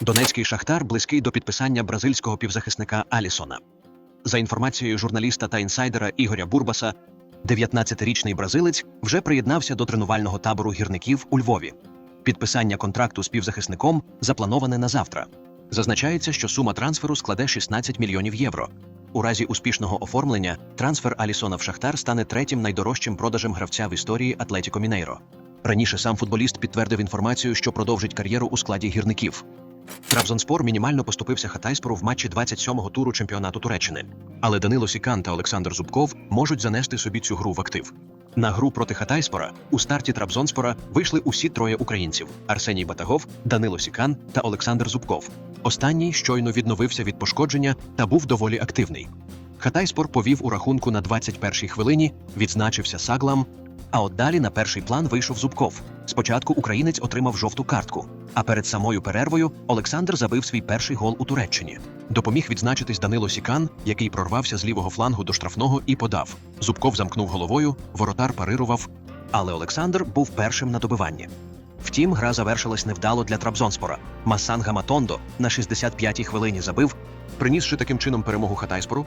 Донецький шахтар близький до підписання бразильського півзахисника Алісона. За інформацією журналіста та інсайдера Ігоря Бурбаса, 19-річний бразилець вже приєднався до тренувального табору гірників у Львові. Підписання контракту з півзахисником заплановане на завтра. Зазначається, що сума трансферу складе 16 мільйонів євро. У разі успішного оформлення трансфер Алісона в Шахтар стане третім найдорожчим продажем гравця в історії Атлетіко Мінейро. Раніше сам футболіст підтвердив інформацію, що продовжить кар'єру у складі гірників. Трабзонспор мінімально поступився Хатайспору в матчі 27-го туру чемпіонату Туреччини. Але Данило Сікан та Олександр Зубков можуть занести собі цю гру в актив. На гру проти Хатайспора у старті Трабзонспора вийшли усі троє українців: Арсеній Батагов, Данило Сікан та Олександр Зубков. Останній щойно відновився від пошкодження та був доволі активний. Хатайспор повів у рахунку на 21-й хвилині, відзначився Саглам. А от далі на перший план вийшов Зубков. Спочатку українець отримав жовту картку, а перед самою перервою Олександр забив свій перший гол у Туреччині. Допоміг відзначитись Данило Сікан, який прорвався з лівого флангу до штрафного і подав. Зубков замкнув головою, воротар парирував, але Олександр був першим на добиванні. Втім, гра завершилась невдало для Трабзонспора. Масан Гаматондо на 65-й хвилині забив, принісши таким чином перемогу Хатайспору.